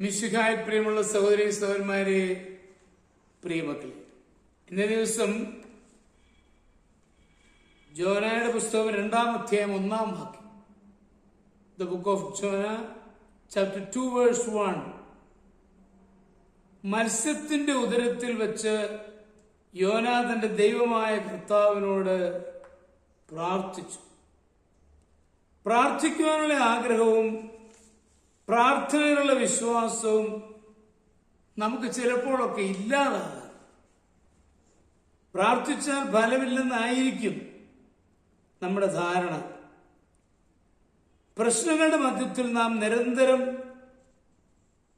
മിശുഹായ പ്രിയമുള്ള സഹോദരി സഹോദരന്മാരെ പ്രിയമക്കളെ ഇന്ന ദിവസം ജോനയുടെ പുസ്തകം രണ്ടാം അധ്യായം ഒന്നാം വാക്യം the book of Jonah chapter two verse one മത്സ്യത്തിന്റെ ഉദരത്തിൽ വെച്ച് യോന തന്റെ ദൈവമായ കർത്താവിനോട് പ്രാർത്ഥിച്ചു. പ്രാർത്ഥിക്കുവാനുള്ള ആഗ്രഹവും പ്രാർത്ഥനയിലുള്ള വിശ്വാസവും നമുക്ക് ചിലപ്പോഴൊക്കെ ഇല്ലാതാകാം. പ്രാർത്ഥിച്ചാൽ ഫലമില്ലെന്നായിരിക്കും നമ്മുടെ ധാരണ. പ്രശ്നങ്ങളുടെ മധ്യത്തിൽ നാം നിരന്തരം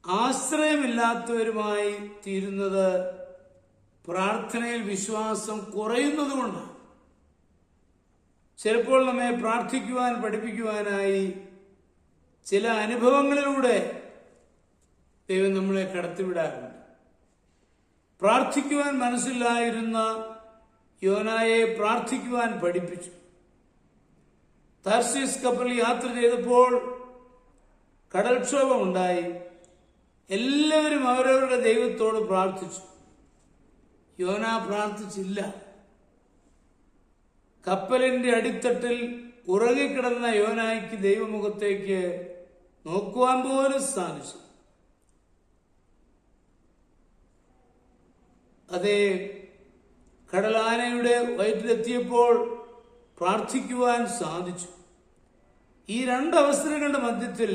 ആശ്രയമില്ലാത്തവരുമായി തീരുന്നത് പ്രാർത്ഥനയിൽ വിശ്വാസം കുറയുന്നതുകൊണ്ടാണ് ചിലപ്പോൾ നമ്മെ പ്രാർത്ഥിക്കുവാൻ പഠിപ്പിക്കുവാനായി ചില അനുഭവങ്ങളിലൂടെ ദൈവം നമ്മളെ കടത്തിവിടാറുണ്ട്. പ്രാർത്ഥിക്കുവാൻ മനസ്സിലായിരുന്ന യോനായെ പ്രാർത്ഥിക്കുവാൻ പഠിപ്പിച്ചു. തർസീസ് കപ്പലിൽ യാത്ര ചെയ്തപ്പോൾ കടൽക്ഷോഭമുണ്ടായി. എല്ലാവരും അവരവരുടെ ദൈവത്തോട് പ്രാർത്ഥിച്ചു. യോന പ്രാർത്ഥിച്ചില്ല. കപ്പലിന്റെ അടിത്തട്ടിൽ ഉറങ്ങിക്കിടന്ന യോനായ്ക്ക് ദൈവമുഖത്തേക്ക് നോക്കുവാൻ പോലും സാധിച്ചു. അതേ കടലാനയുടെ വയറ്റിലെത്തിയപ്പോൾ പ്രാർത്ഥിക്കുവാൻ സാധിച്ചു. ഈ രണ്ട് അവസരങ്ങളുടെ മധ്യത്തിൽ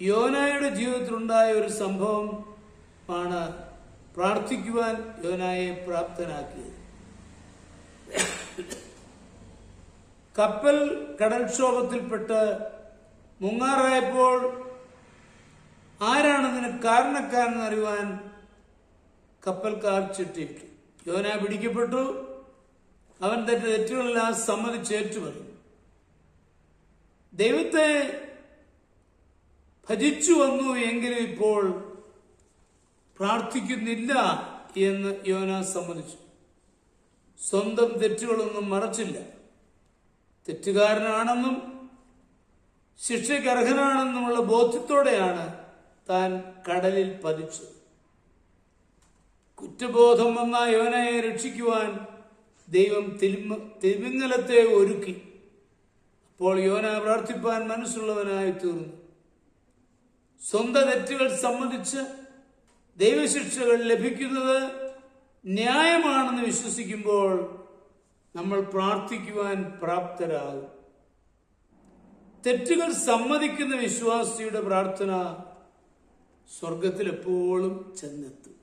യോനായുടെ ജീവിതത്തിലുണ്ടായ ഒരു സംഭവം ആണ് പ്രാർത്ഥിക്കുവാൻ യോനായെ പ്രാപ്തനാക്കിയത്. കപ്പൽ കടൽക്ഷോഭത്തിൽപ്പെട്ട് മുങ്ങാറായപ്പോൾ ആരാണതിന് കാരണക്കാരെന്ന് അറിയുവാൻ കപ്പൽക്കാർ ചുറ്റിയിട്ടു യോന പിടിക്കപ്പെട്ടു. അവൻ തന്റെ തെറ്റുകളെല്ലാം സമ്മതിച്ചേറ്റു പറഞ്ഞു ദൈവത്തെ ഭജിച്ചു വന്നു എങ്കിലും ഇപ്പോൾ പ്രാർത്ഥിക്കുന്നില്ല എന്ന് യോന സമ്മതിച്ചു. സ്വന്തം തെറ്റുകളൊന്നും മറച്ചില്ല. തെറ്റുകാരനാണെന്നും ശിക്ഷയ്ക്ക് അർഹനാണെന്നുള്ള ബോധ്യത്തോടെയാണ് താൻ കടലിൽ പതിച്ചത്. കുറ്റബോധം വന്ന യവനയെ രക്ഷിക്കുവാൻ ദൈവം തിരുമ തിരുമിങ്ങലത്തെ ഒരുക്കി. അപ്പോൾ യോന പ്രാർത്ഥിപ്പാൻ മനസ്സുള്ളവനായി തീർന്നു. സ്വന്തം തെറ്റുകൾ സംബന്ധിച്ച് ദൈവശിക്ഷകൾ ലഭിക്കുന്നത് ന്യായമാണെന്ന് വിശ്വസിക്കുമ്പോൾ നമ്മൾ പ്രാർത്ഥിക്കുവാൻ പ്രാപ്തരാകും. തെറ്റുകൾ സമ്മതിക്കുന്ന വിശ്വാസിയുടെ പ്രാർത്ഥന സ്വർഗത്തിൽ എപ്പോഴും ചെന്നെത്തും.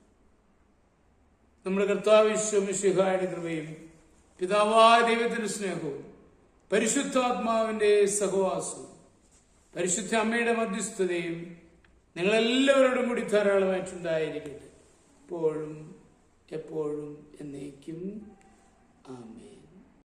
നമ്മുടെ കർത്താവ് വിശ്വമിശിഹായുടെ കൃപയും പിതാവായ ദൈവത്തിന്റെ സ്നേഹവും പരിശുദ്ധാത്മാവിന്റെ സഹവാസവും പരിശുദ്ധ അമ്മയുടെ മധ്യസ്ഥതയും നിങ്ങളെല്ലാവരോടും കൂടി ധാരാളമായിട്ടുണ്ടായിരിക്കട്ടെ. എപ്പോഴും എപ്പോഴും എന്നേക്കും. ആമേ